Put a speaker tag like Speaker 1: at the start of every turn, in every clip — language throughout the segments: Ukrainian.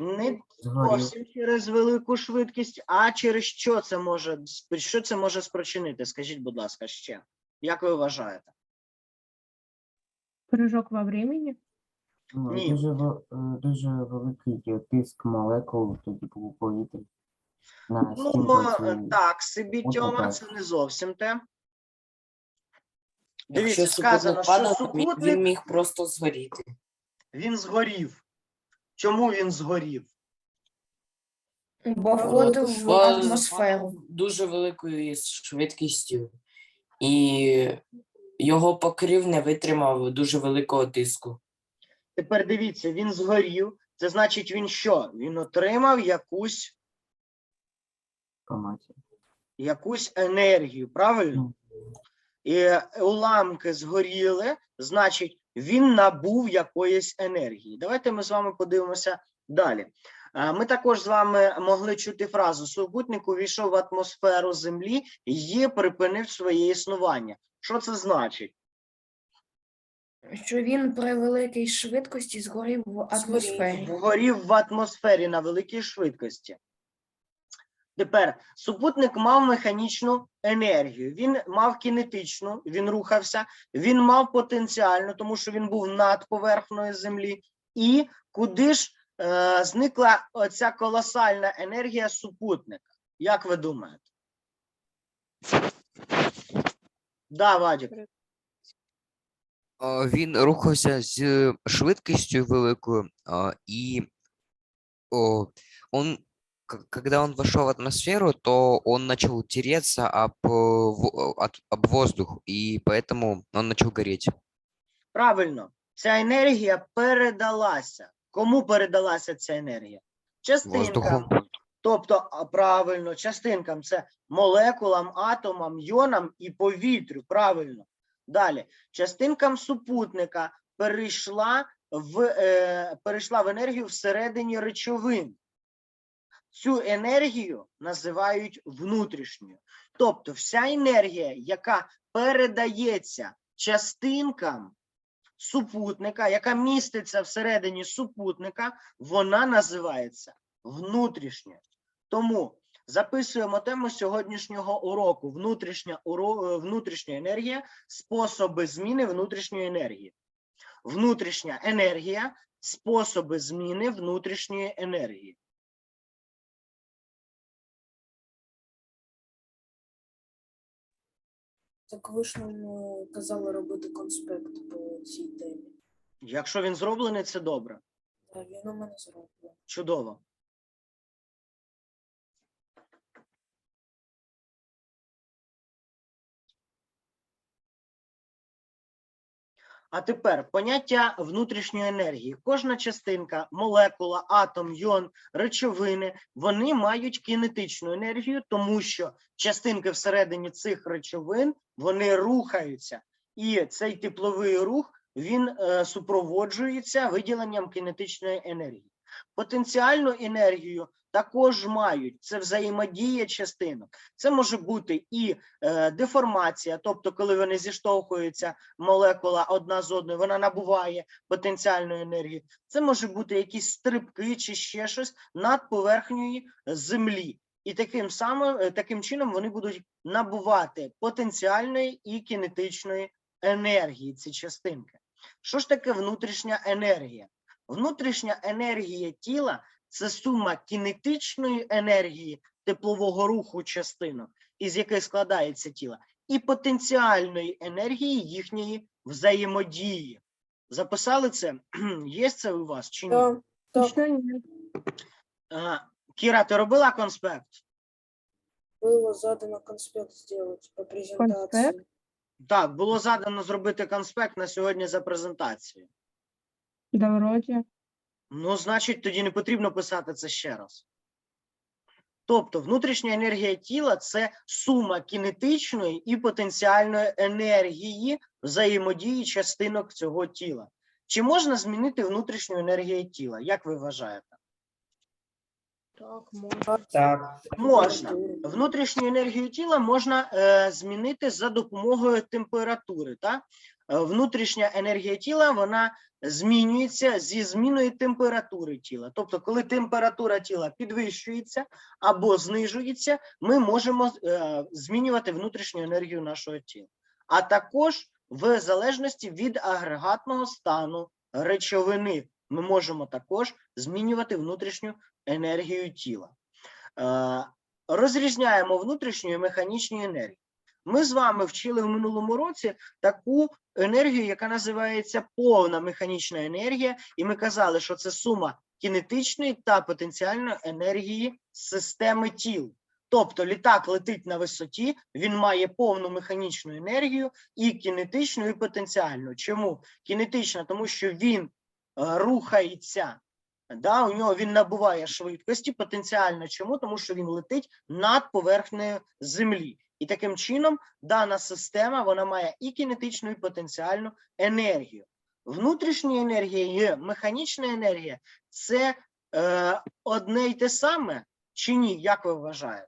Speaker 1: Не зовсім через велику швидкість, а через що це може що це може спричинити? Скажіть, будь ласка, ще. Як ви вважаєте?
Speaker 2: Прыжок во времени.
Speaker 1: Ні.
Speaker 3: Дуже, е, дуже великий тиск молекул тоді був. На
Speaker 1: Ну,
Speaker 3: стінку
Speaker 1: е, так, собі Тьома, це не зовсім те. Дивіться, сказано, що супутник
Speaker 4: він міг просто згоріти.
Speaker 1: він згорів. Чому він згорів?
Speaker 5: Бо входив в атмосферу.
Speaker 4: дуже великою швидкістю, і його покрив не витримав дуже великого тиску.
Speaker 1: Тепер дивіться, він згорів. Це значить, він що? Він отримав якусь, якусь енергію, правильно? І уламки згоріли, значить, він набув якоїсь енергії. Давайте ми з вами подивимося далі. Е, Ми також з вами могли чути фразу: супутник увійшов в атмосферу Землі і припинив своє існування. Що це значить?
Speaker 5: Що він при великій швидкості згорів в атмосфері.
Speaker 1: Вгорів в атмосфері на великій швидкості. Тепер супутник мав механічну енергію, він мав кінетичну, він рухався, він мав потенціальну, тому що він був над поверхнею землі. І куди ж е, зникла оця колосальна енергія супутника? Як ви думаєте? Да, Вадік.
Speaker 6: Він рухався з швидкістю великою, і он, когда он вошел в атмосферу, то он начал тереться об, э, об воздух, и поэтому он начал гореть.
Speaker 1: Правильно, ця енергія передалася. Кому передалася ця енергія? Частинкам.
Speaker 6: Воздуху.
Speaker 1: Тобто, а, правильно, частинкам це молекулам, атомам, йонам і повітрю. Правильно. Далі, частинкам супутника перейшла в, е, перейшла в енергію всередині речовин. Цю енергію називають внутрішньою. Тобто, вся енергія, яка передається частинкам супутника, яка міститься всередині супутника, вона називається внутрішньою. Тому записуємо тему сьогоднішнього уроку: внутрішня, внутрішня енергія, способи зміни внутрішньої енергії. Внутрішня енергія, способи зміни внутрішньої енергії.
Speaker 7: Так ви ж нам е, казали робити конспект по цій темі.
Speaker 1: Якщо він зроблений, це добре.
Speaker 7: Так, він у мене зроблений.
Speaker 1: Чудово. А тепер поняття внутрішньої енергії. Кожна частинка, молекула, атом, йон, речовини, вони мають кінетичну енергію, тому що частинки всередині цих речовин вони рухаються. І цей тепловий рух він е, супроводжується виділенням кінетичної енергії. Потенціальну енергію також мають це взаємодія частинок. Це може бути і е, деформація, тобто, коли вони зіштовхуються, молекула одна з одною, вона набуває потенціальну енергію. Це може бути якісь стрибки чи ще щось над поверхнею землі. І таким самим е, таким чином вони будуть набувати потенціальної і кінетичної енергії ці частинки. Що ж таке внутрішня енергія? Внутрішня енергія тіла це сума кінетичної енергії теплового руху частинок, із яких складається тіло, і потенціальної енергії їхньої взаємодії. Записали це? Є це у вас чи ні?
Speaker 2: Нет.
Speaker 1: А, Кіра, ти робила конспект?
Speaker 7: було задано конспект зробити по презентації.
Speaker 2: Конспект?
Speaker 1: Так, було задано зробити конспект на сьогодні за презентацію.
Speaker 2: Да вроді.
Speaker 1: Ну, значить, тоді не потрібно писати це ще раз. Тобто, внутрішня енергія тіла це сума кінетичної і потенціальної енергії взаємодії частинок цього тіла. Чи можна змінити внутрішню енергію тіла? Як ви вважаєте?
Speaker 7: Так, можна.
Speaker 4: Так.
Speaker 1: Можна. Внутрішню енергію тіла можна е, змінити за допомогою температури. Та? Е, внутрішня енергія тіла вона змінюється зі зміною температури тіла. Тобто, коли температура тіла підвищується або знижується, ми можемо е, змінювати внутрішню енергію нашого тіла. А також в залежності від агрегатного стану речовини ми можемо також змінювати внутрішню енергію тіла. Е, розрізняємо внутрішню і механічну енергію. Ми з вами вчили в минулому році таку енергію, яка називається повна механічна енергія, і ми казали, що це сума кінетичної та потенціальної енергії системи тіл. Тобто літак летить на висоті, він має повну механічну енергію і кінетичну, і потенціальну. Чому? Кінетична, тому що він рухається Да, у нього він набуває швидкості потенціально. Чому? Тому що він летить над поверхнею землі. І таким чином дана система вона має і кінетичну, і потенціальну енергію. Внутрішня енергія і механічна енергія це е, одне й те саме чи ні? Як ви вважаєте?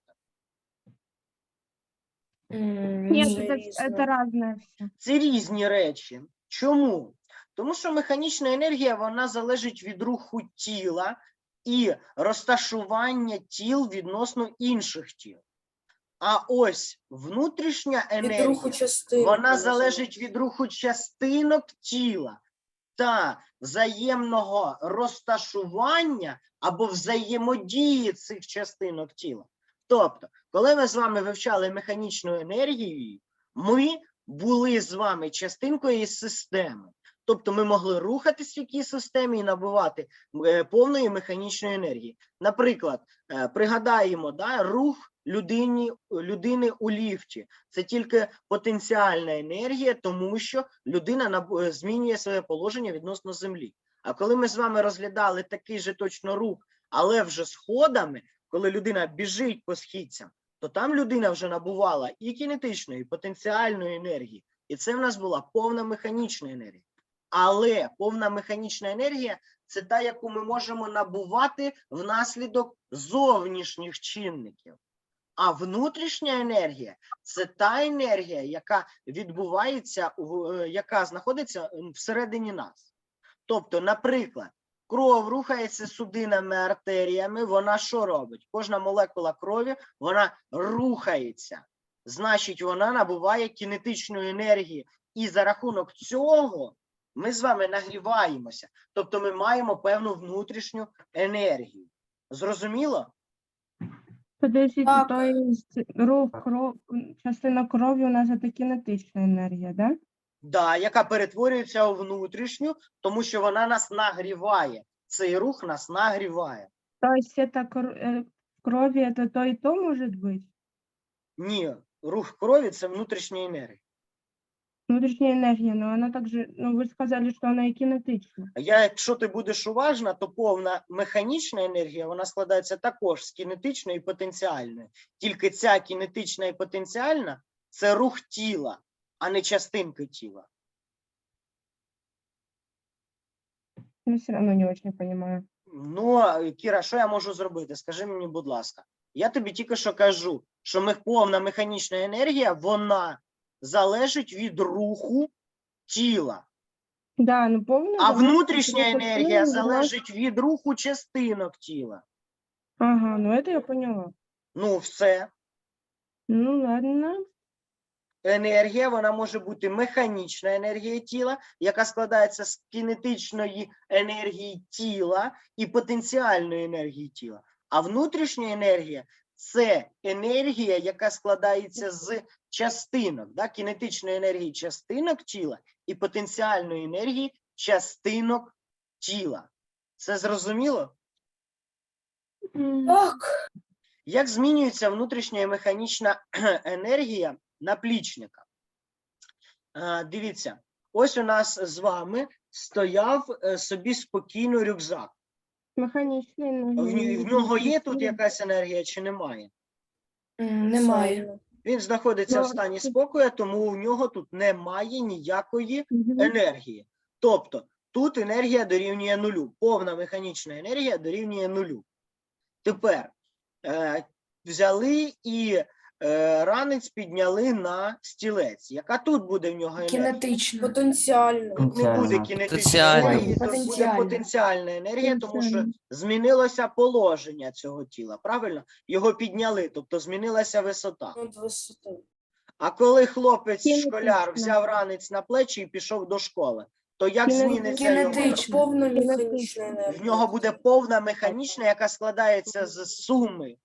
Speaker 5: Ні.
Speaker 2: это,
Speaker 7: різне.
Speaker 2: это.
Speaker 1: Це різні речі. Чому? Тому що механічна енергія вона залежить від руху тіла і розташування тіл відносно інших тіл. А ось внутрішня енергія вона залежить від руху частинок тіла та взаємного розташування або взаємодії цих частинок тіла. Тобто, коли ми з вами вивчали механічну енергію, ми були з вами частинкою системи. Тобто ми могли рухатись в якій системі і набувати е, повної механічної енергії. Наприклад, е, пригадаємо да, рух людині, людини у ліфті. Це тільки потенціальна енергія, тому що людина е, змінює своє положення відносно землі. А коли ми з вами розглядали такий же точно рух, але вже сходами, коли людина біжить по східцям, то там людина вже набувала і кінетичної, і потенціальної енергії. І це в нас була повна механічна енергія. Але повна механічна енергія це та, яку ми можемо набувати внаслідок зовнішніх чинників. А внутрішня енергія це та енергія, яка відбувається, е, яка знаходиться всередині нас. Тобто, наприклад, кров рухається судинами, артеріями, вона що робить? Кожна молекула крові вона рухається. Значить, вона набуває кінетичної енергії. І за рахунок цього ми з вами нагріваємося. Тобто ми маємо певну внутрішню енергію. Зрозуміло?
Speaker 2: Подождите,
Speaker 7: Так.
Speaker 2: то есть рух, кров, частина крові у нас це кінетична енергія, да?
Speaker 1: Да, яка перетворюється у внутрішню, тому що вона нас нагріває. Цей рух нас нагріває.
Speaker 2: То есть это кр- э, в крови это то и то может быть?
Speaker 1: Ні, рух крові це внутрішня енергія.
Speaker 2: Внутрішня енергія, но вона также, ну ви сказали, що вона і кінетична.
Speaker 1: Я, якщо ти будеш уважна, то повна механічна енергія вона складається також з кінетичної і потенціальної. Тільки ця кінетична і потенціальна це рух тіла, а не частинки тіла.
Speaker 2: Я все равно не очень понимаю.
Speaker 1: Ну, Кіра, що я можу зробити? Скажи мені, будь ласка. Я тобі тільки що кажу, що мех- повна механічна енергія вона залежить від руху тіла,
Speaker 2: Да, ну повна.
Speaker 1: а внутрішня
Speaker 2: руху
Speaker 1: енергія
Speaker 2: тіла,
Speaker 1: залежить від руху частинок тіла.
Speaker 2: Ага, ну это я поняла.
Speaker 1: Ну, все.
Speaker 2: Ну ладно.
Speaker 1: енергія, вона може бути механічна енергія тіла, яка складається з кінетичної енергії тіла і потенціальної енергії тіла. А внутрішня енергія це енергія, яка складається з частинок, да? кінетичної енергії частинок тіла і потенціальної енергії частинок тіла. Це зрозуміло?
Speaker 7: Так.
Speaker 1: Як змінюється внутрішня і механічна енергія наплічника? Дивіться, ось у нас з вами стояв е, собі спокійно рюкзак.
Speaker 2: Механічна
Speaker 1: В,
Speaker 2: енергія.
Speaker 1: в нього є тут якась енергія чи немає?
Speaker 5: Немає.
Speaker 1: Він знаходиться в
Speaker 2: Ну,
Speaker 1: стані спокою, тому у нього тут немає ніякої енергії. Тобто тут енергія дорівнює нулю. Повна механічна енергія дорівнює нулю. Тепер е, взяли і е, ранець підняли на стілець. Яка тут буде в нього енергія?
Speaker 5: Кінетично.
Speaker 7: Потенціально.
Speaker 1: Тут не буде
Speaker 3: Потенціальна.
Speaker 1: кінетичної
Speaker 6: Потенціальна.
Speaker 1: енергії, тут буде
Speaker 5: Потенціальна.
Speaker 1: потенціальна енергія, тому що змінилося положення цього тіла. Правильно? Його підняли, тобто змінилася висота.
Speaker 7: Над висотою.
Speaker 1: А коли хлопець
Speaker 2: Кінетична.
Speaker 1: школяр взяв ранець на плечі і пішов до школи, то як
Speaker 2: Кіне-
Speaker 1: зміниться його?
Speaker 5: Кінетично.
Speaker 7: Повна механічна енергія.
Speaker 1: В нього буде повна механічна, яка складається з суми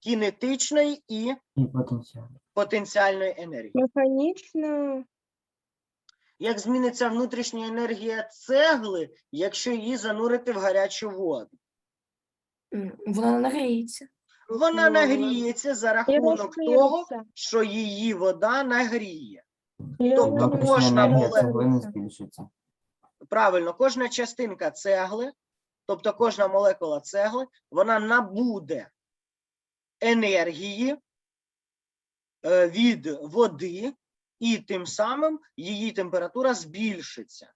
Speaker 1: кінетичної і
Speaker 3: І потенціально.
Speaker 1: потенціальної енергії.
Speaker 2: Механічно.
Speaker 1: Як зміниться внутрішня енергія цегли, якщо її занурити в гарячу воду?
Speaker 5: Вона нагріється.
Speaker 1: Вона нагріється за рахунок того, що її вода нагріє. Тобто кожна молекула-. Правильно, кожна частинка цегли, тобто кожна молекула цегли, вона набуде енергії е, від води, і тим самим її температура збільшиться.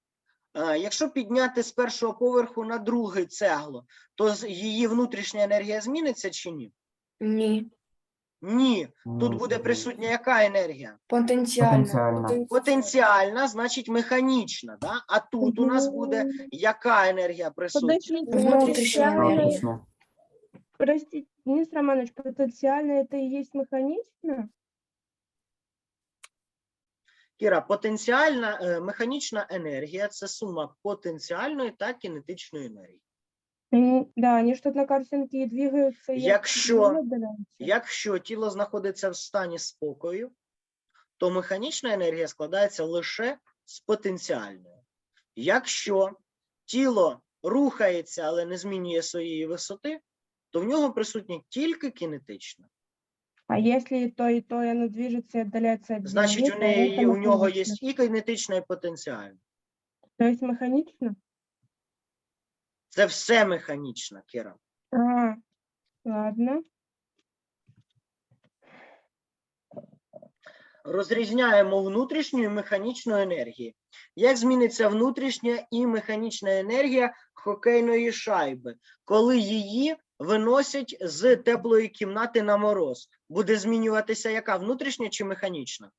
Speaker 1: Е, Якщо підняти з першого поверху на другий цегло, то її внутрішня енергія зміниться чи ні?
Speaker 5: Ні.
Speaker 1: Ні. Тут буде присутня яка енергія?
Speaker 5: Потенціально.
Speaker 3: Потенціальна.
Speaker 1: Потенціальна, значить механічна. Да? А тут у нас буде яка енергія присутня?
Speaker 5: Внутрішня енергія.
Speaker 3: Логічно.
Speaker 2: Денис Романович, потенциально это и есть механично?
Speaker 1: Кіра, потенціальна е, механічна енергія це сума потенціальної та кінетичної енергії.
Speaker 2: Они- Да, они что-то на картинке и двигаются. и
Speaker 1: Якщо-
Speaker 2: отдаляются.
Speaker 1: Якщо тіло знаходиться в стані спокою, то механічна енергія складається лише з потенціальної. Якщо тіло рухається, але не змінює своєї висоти, то в нього присутня тільки кінетична.
Speaker 2: А если и то, и то, и оно движется и отдаляется от
Speaker 1: Значить, у неї у нього є і кинетична, і потенціальна.
Speaker 2: То есть механично?
Speaker 1: Це все механічна, Кіра.
Speaker 2: А, ладно.
Speaker 1: Розрізняємо внутрішню і механічну енергію. Як зміниться внутрішня і механічна енергія хокейної шайби, коли її виносять з теплої кімнати на мороз? Буде змінюватися яка внутрішня чи механічна?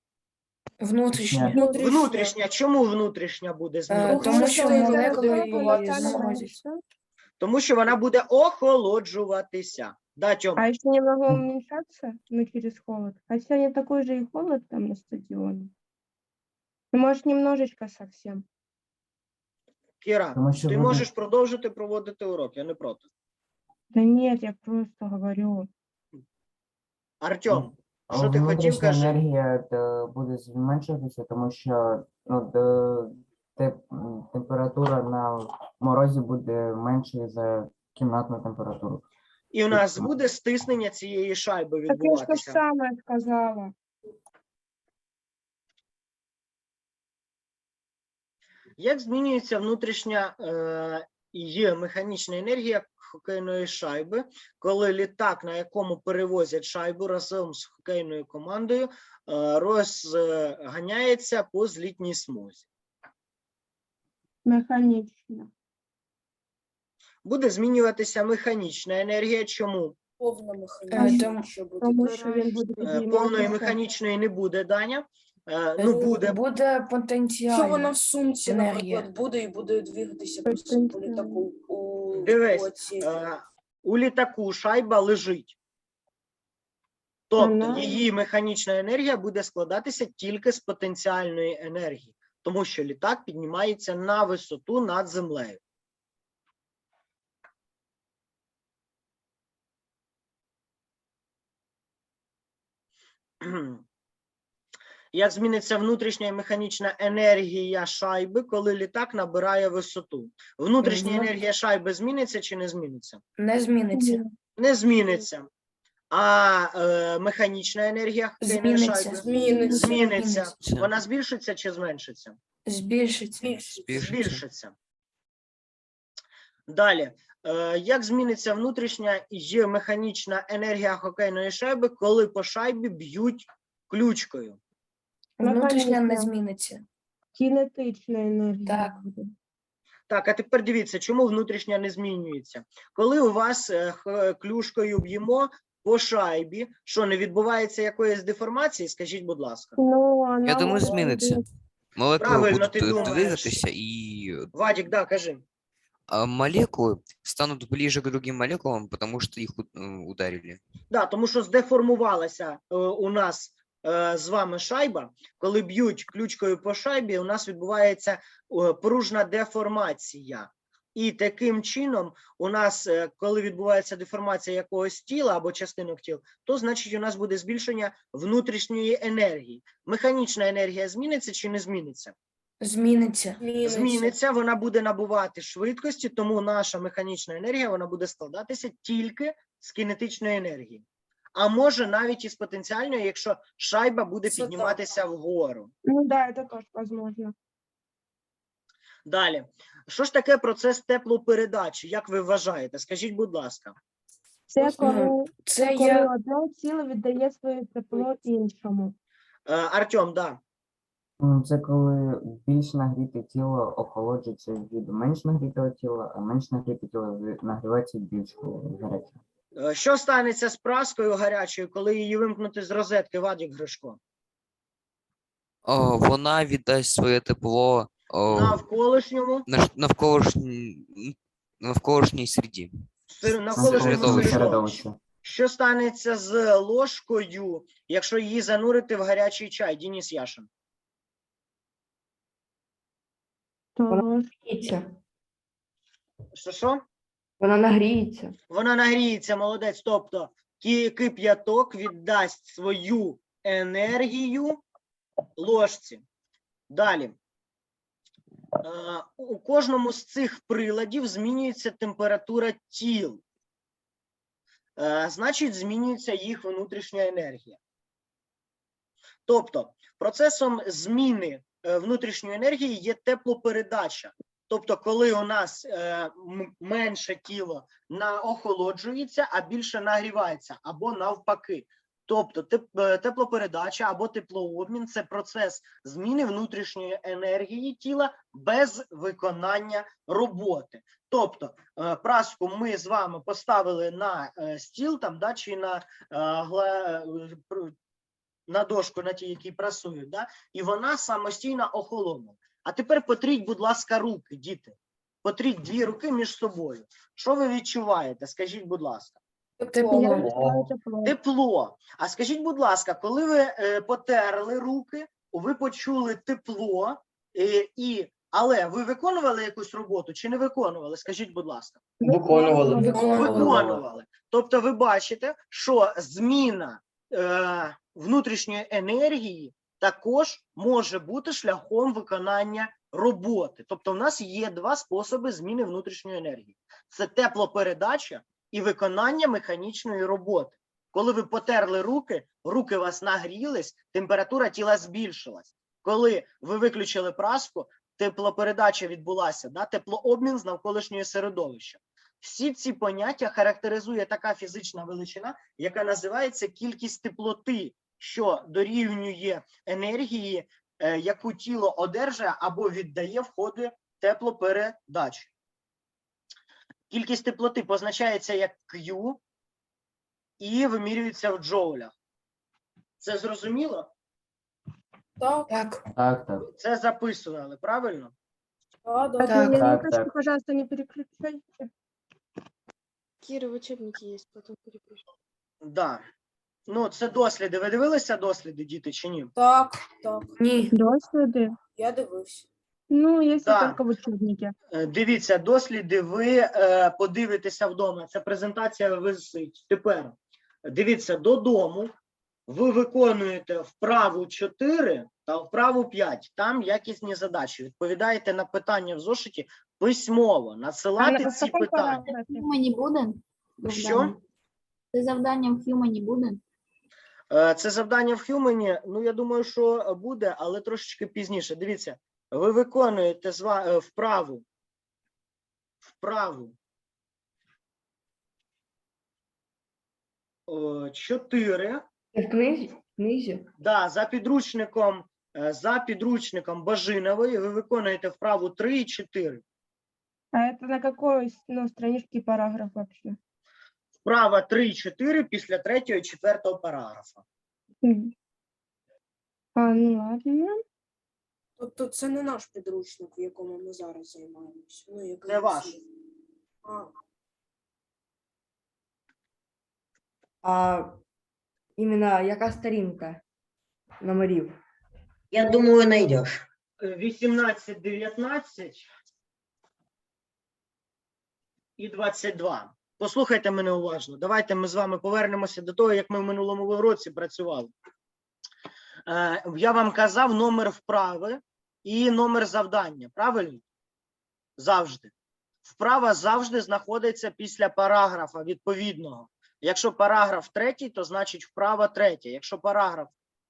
Speaker 5: Внутрішня.
Speaker 7: Внутрішня.
Speaker 1: Внутрішня. Чому внутрішня буде
Speaker 5: Е,
Speaker 1: змінюватися?
Speaker 5: Тому що молекули її заморозять.
Speaker 1: Тому що вона буде охолоджуватися. Да, Тьом?
Speaker 2: А еще немного уменьшаться, ну, через холод. Хотя не такой же и холод там на стадионе. Ну, может, немножечко совсем.
Speaker 1: Кіра,
Speaker 3: Тому що
Speaker 1: ти можеш продовжити проводити урок, я не проти.
Speaker 2: Да нет, я просто говорю.
Speaker 1: Артем,
Speaker 3: А
Speaker 1: що ти хотів,
Speaker 3: внутрішня
Speaker 1: кажи?
Speaker 3: енергія то буде зменшуватися, тому що ну, де- те- м, температура на морозі буде меншою за кімнатну температуру.
Speaker 1: І у нас буде стиснення цієї шайби
Speaker 2: Так я же то же
Speaker 1: відбуватися.
Speaker 2: самое сказала.
Speaker 1: Як змінюється внутрішня е, і механічна енергія хокейної шайби, коли літак, на якому перевозять шайбу разом з хокейною командою, е, розганяється по злітній смузі?
Speaker 2: Механично.
Speaker 1: Буде змінюватися механічна енергія. Чому?
Speaker 7: Повна
Speaker 5: Е,
Speaker 7: механічна. буде
Speaker 2: Тому що він буде
Speaker 1: Е, Повної механічної не буде, Даня. Е, Ну, буде.
Speaker 5: Буде
Speaker 7: Що вона в сумці, наприклад, буде і буде двигатися по літаку
Speaker 1: Дивись, Е, У літаку шайба лежить. Тобто
Speaker 2: Вона-
Speaker 1: її механічна енергія буде складатися тільки з потенціальної енергії, тому що літак піднімається на висоту над землею. Як зміниться внутрішня і механічна енергія шайби, коли літак набирає висоту? Внутрішня
Speaker 5: Мгм.
Speaker 1: енергія шайби зміниться чи не зміниться?
Speaker 5: Не зміниться.
Speaker 1: Не зміниться. А е, механічна енергія
Speaker 5: Зміниться.
Speaker 1: шайби
Speaker 7: Зміниться.
Speaker 1: зміниться. Вона збільшиться чи зменшиться?
Speaker 5: Збільшиться.
Speaker 6: збільшиться.
Speaker 1: Збільшиться. Далі. Е, як зміниться внутрішня і механічна енергія хокейної шайби, коли по шайбі б'ють ключкою?
Speaker 5: Внутрішня не
Speaker 2: Механічна.
Speaker 5: зміниться.
Speaker 2: Кинетична енергія
Speaker 5: Так.
Speaker 2: буде.
Speaker 1: Так, а тепер дивіться, чому внутрішня не змінюється. Коли у вас е, х- клюшкою б'ємо по шайбі, що не відбувається якоїсь деформації, скажіть, будь ласка.
Speaker 2: Ну, она
Speaker 6: Я думаю,
Speaker 2: может
Speaker 6: зміниться.
Speaker 2: быть-
Speaker 6: Молекули
Speaker 1: Правильно,
Speaker 6: будуть
Speaker 1: ти
Speaker 6: е,
Speaker 1: думаєш.
Speaker 6: двигатися і
Speaker 1: Вадік, да, кажи.
Speaker 6: а, молекулы станут ближе к другим молекулам, потому что их у- э, ударили.
Speaker 1: Да, тому що здеформувалася е, у нас е, з вами шайба. Коли б'ють ключкою по шайбі, у нас відбувається е, пружна деформація. І таким чином, у нас, е, коли відбувається деформація якогось тіла або частинок тіл, то значить у нас буде збільшення внутрішньої енергії. Механічна енергія зміниться чи не зміниться?
Speaker 5: Зміниться.
Speaker 1: Зміниться, вона буде набувати швидкості, тому наша механічна енергія вона буде складатися тільки з кінетичної енергії. А може навіть із потенціальної, якщо шайба буде
Speaker 7: Це так.
Speaker 1: підніматися вгору.
Speaker 2: Ну да, это тоже возможно.
Speaker 1: Далі, що ж таке процес теплопередачі? Як ви вважаєте? Скажіть, будь ласка.
Speaker 2: Це коли,
Speaker 5: Це
Speaker 2: це коли
Speaker 5: я
Speaker 2: одне тіло віддає своє тепло іншому.
Speaker 1: Е, Артем, да.
Speaker 3: Ну, Це коли більш нагріте тіло охолоджується від менш нагрітого тіла, а менш нагріте тіло ви- нагрівається від більш гарячого.
Speaker 1: Е, Що станеться з праскою гарячою, коли її вимкнути з розетки, Вадік Гришко?
Speaker 6: О, вона віддасть своє тепло о,
Speaker 1: Навколишньому
Speaker 6: наш- навколишній навколишній середі.
Speaker 1: сер-
Speaker 6: Навколишньому середовищі.
Speaker 1: Що станеться з ложкою, якщо її занурити в гарячий чай? Дініс Яшин. Що що?
Speaker 8: Вона нагріється.
Speaker 1: Вона нагріється, молодець. Тобто ки- кип'яток віддасть свою енергію ложці. Далі. У кожному з цих приладів змінюється температура тіл. Значить, змінюється їх внутрішня енергія. Тобто, процесом зміни е, внутрішньої енергії є теплопередача. Тобто, коли у нас е, менше тіло на охолоджується, а більше нагрівається, або навпаки. Тобто е, теплопередача або теплообмін це процес зміни внутрішньої енергії тіла без виконання роботи. Тобто е, праску ми з вами поставили на е, стіл там, да, чи на, на дошку, на тій, якій прасують, да, і вона самостійно охолонула. А тепер потріть, будь ласка, руки, діти. Потріть дві руки між собою. Що ви відчуваєте? Скажіть, будь ласка.
Speaker 5: тепло.
Speaker 2: тепло.
Speaker 1: А скажіть, будь ласка, коли ви е, потерли руки, ви почули тепло, е, і, але ви виконували якусь роботу чи не виконували? Скажіть, будь ласка.
Speaker 8: Виконували.
Speaker 5: Виконували.
Speaker 1: Виконували. Тобто, ви бачите, що зміна е, внутрішньої енергії також може бути шляхом виконання роботи. Тобто, в нас є два способи зміни внутрішньої енергії: це теплопередача і виконання механічної роботи. Коли ви потерли руки, руки вас нагрілись, температура тіла збільшилась. Коли ви виключили праску, теплопередача відбулася, да, теплообмін з навколишнього середовища. Всі ці поняття характеризує така фізична величина, яка називається кількість теплоти, що дорівнює енергії, е, яку тіло одержує або віддає в ході теплопередачі. Кількість теплоти позначається як Q і вимірюється в джоулях. Це зрозуміло?
Speaker 7: Так,
Speaker 5: Так.
Speaker 3: Так, так.
Speaker 1: Це записували, правильно?
Speaker 7: так, да.
Speaker 5: Так.
Speaker 2: Так,
Speaker 3: Так, так.
Speaker 2: пожалуйста, не переключайте.
Speaker 9: Кира, в учебнике есть, потом перепишу.
Speaker 1: Да. Ну, це досліди. Ви дивилися досліди, діти, чи ні?
Speaker 7: Так, так.
Speaker 5: Ні.
Speaker 2: Досліди.
Speaker 7: Я дивився.
Speaker 2: Ну, если
Speaker 1: Да.
Speaker 2: только в учебнике.
Speaker 1: Е, Дивіться, досліди ви е, подивитеся вдома. Ця презентація висить. Тепер дивіться, додому ви виконуєте вправу 4 та вправу 5. Там якісні задачі. Відповідаєте на питання в зошиті письмово, надсилати ці питання.
Speaker 2: параграфе?
Speaker 10: Буде?
Speaker 1: Що?
Speaker 10: Це завданням в Хьюмані буде?
Speaker 1: Е, Це завдання в Хьюмені. Ну, я думаю, що буде, але трошечки пізніше. Дивіться, ви виконуєте зва- е, вправу. Вправу. О, Чотири.
Speaker 8: В книзі? В книзі?
Speaker 1: Да, за підручником, е, за підручником Бажинової ви виконуєте вправу 3 і 4.
Speaker 2: А это на какой ну, страничке параграф вообще?
Speaker 1: Вправа 3-4 після третього і четвертого параграфа.
Speaker 2: А, ну ладно.
Speaker 7: Тобто це не наш підручник, в якому ми зараз займаємося. Ну, який
Speaker 1: Це ваш.
Speaker 7: А,
Speaker 8: А іменно яка сторінка номерів?
Speaker 11: Я думаю, знайдеш.
Speaker 1: 18, 19 і 22. Послухайте мене уважно. Давайте ми з вами повернемося до того, як ми в минулому році працювали. Е, Я вам казав номер вправи і номер завдання. Правильно? Завжди. Вправа завжди знаходиться після параграфа відповідного. Якщо параграф третій, то значить вправа третя. Якщо параграф